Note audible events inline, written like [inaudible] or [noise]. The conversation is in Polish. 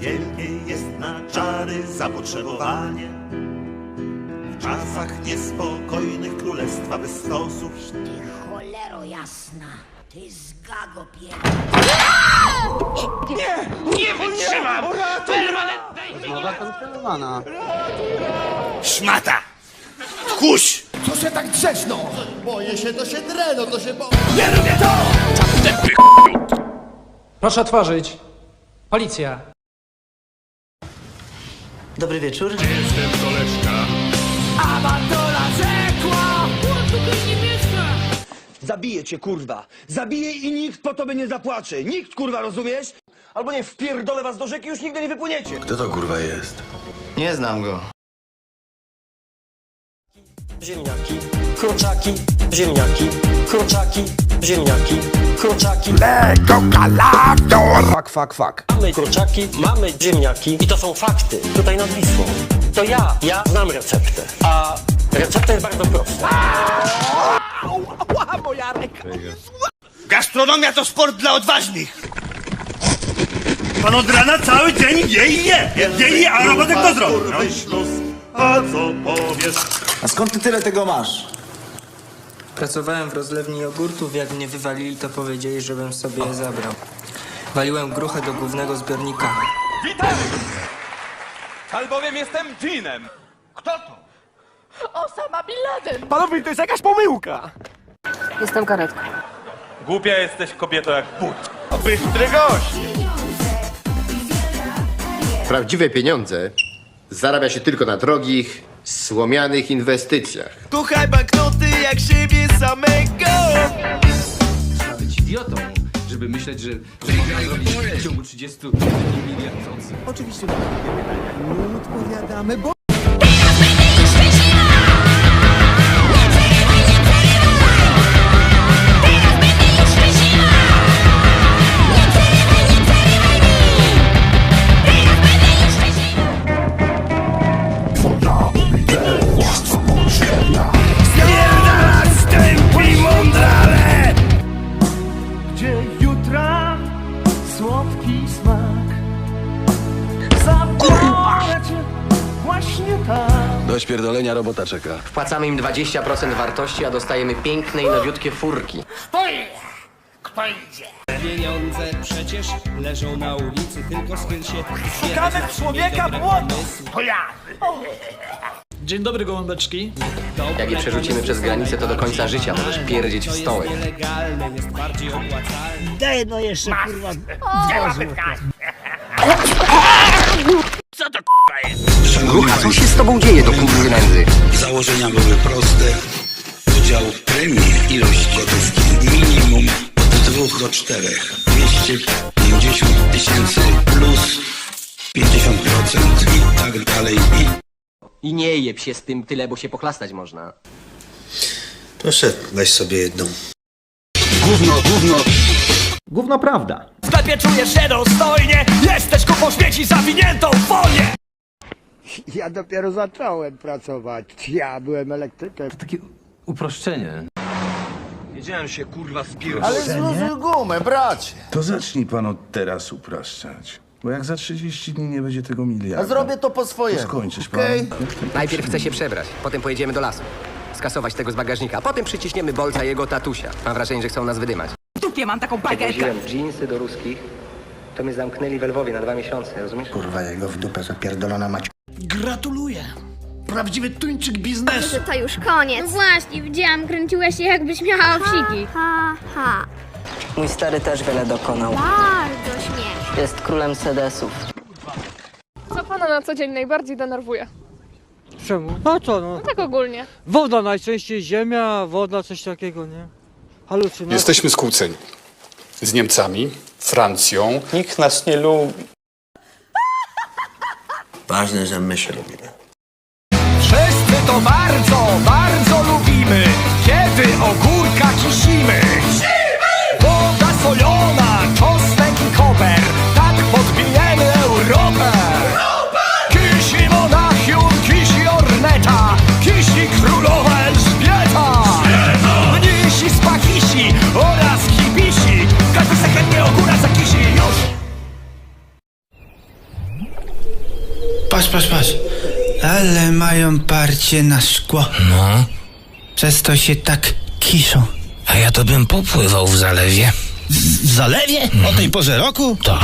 Wielkie jest na czary zapotrzebowanie. W czasach niespokojnych królestwa bez stosów Ty cholero jasna, ty zgago pierdolona. Rozmowa kontrolowana. Szmata! Tchórz! Co się tak drzesz, no? Boję się, to się drę, no to się bo... Proszę otworzyć. Policja. Dobry wieczór. Zabiję cię, kurwa! Zabiję i nikt po tobie nie zapłacze! Nikt, kurwa, rozumiesz? Albo nie, wpierdolę was do rzeki, już nigdy nie wypłyniecie! Kto to kurwa jest? Nie znam go. ziemniaki, kurczaki, ziemniaki, kurczaki, ziemniaki, kurczaki. Fuck, fuck, fuck. Mamy kurczaki, mamy ziemniaki i to są fakty. Tutaj nad Wisłą. To ja, ja znam receptę. A recepta jest bardzo prosta. Gastronomia to sport dla odważnych! Pan od rana cały dzień je i je! Je i je, a robotę kto zrobił? No? A co powiesz? A skąd ty tyle tego masz? Pracowałem w rozlewni jogurtów, jak mnie wywalili, to powiedzieli, żebym sobie je zabrał. Waliłem gruchę do głównego zbiornika. Albowiem jestem dżinem! Kto to? Osama Bin Laden! Panowie, to jest jakaś pomyłka! Jestem karetką. Głupia jesteś kobieto jak but. Bystry gość! Prawdziwe pieniądze zarabia się tylko na drogich, słomianych inwestycjach. Tuchaj banknoty jak siebie samego! Trzeba być idiotą, żeby myśleć, że, w ciągu 30 miliardów. Oczywiście nie odpowiadamy, bo... śpierdolenia robota czeka. Wpłacamy im 20% wartości, a dostajemy piękne i nowiutkie furki. Pieniądze przecież leżą na ulicy, tylko schyl się. Szukamy człowieka błotu! Dzień dobry, gołąbeczki. Jak je przerzucimy przez granicę, to do końca życia możesz pierdzieć w stołek. nielegalne, jest bardziej [laughs] Daj no jeszcze kurwa. Grucha, co się z tobą dzieje do kurwy nędzy? Założenia były proste. Podział premii, ilość gotówki minimum od dwóch do czterech. 250 tysięcy plus 50% i tak dalej. I I nie jeb się z tym tyle, bo się pochlastać można. Proszę, weź sobie jedną. Gówno prawda. W sklepie czujesz się dostojnie! Jesteś kupą śmieci zawiniętą w folię! Ja dopiero zacząłem pracować. Ja byłem elektrykiem. Takie uproszczenie. Wiedziałem się, kurwa, spierdolę. Ale zluzuj gumę, bracie. To zacznij pan od teraz upraszczać. Bo jak za 30 dni nie będzie tego miliarda, A zrobię to po swojemu. skończysz pan. Okej? Najpierw chcę się przebrać, potem pojedziemy do lasu. Skasować tego z bagażnika, a potem przyciśniemy bolca jego tatusia. Mam wrażenie, że chcą nas wydymać. Dupie mam taką Jak bagerkę. wziąłem dżinsy do ruskich, to mnie zamknęli we Lwowie na dwa miesiące, rozumiesz? Kurwa, jego w dupę zapierdolona mać. Gratuluję! Prawdziwy tuńczyk biznesu! To już koniec. No właśnie, widziałam, kręciła się jakbyś miała owsiki. Ha, ha. Mój stary też wiele dokonał. Bardzo śmieszne. Jest królem sedesów. Co pana na co dzień najbardziej denerwuje? Czemu? No co no? Tak ogólnie. Woda najczęściej, ziemia, woda, coś takiego, nie? Jesteśmy skłóceni. Z Niemcami, Francją. Nikt nas nie lubi. Ważne, że my się lubimy. Wszyscy to bardzo, bardzo lubimy, kiedy ogórka kisimy. Ale mają parcie na szkło. No, Przez to się tak kiszą. a ja to bym popływał w zalewie. W zalewie? O tej porze roku? Tak.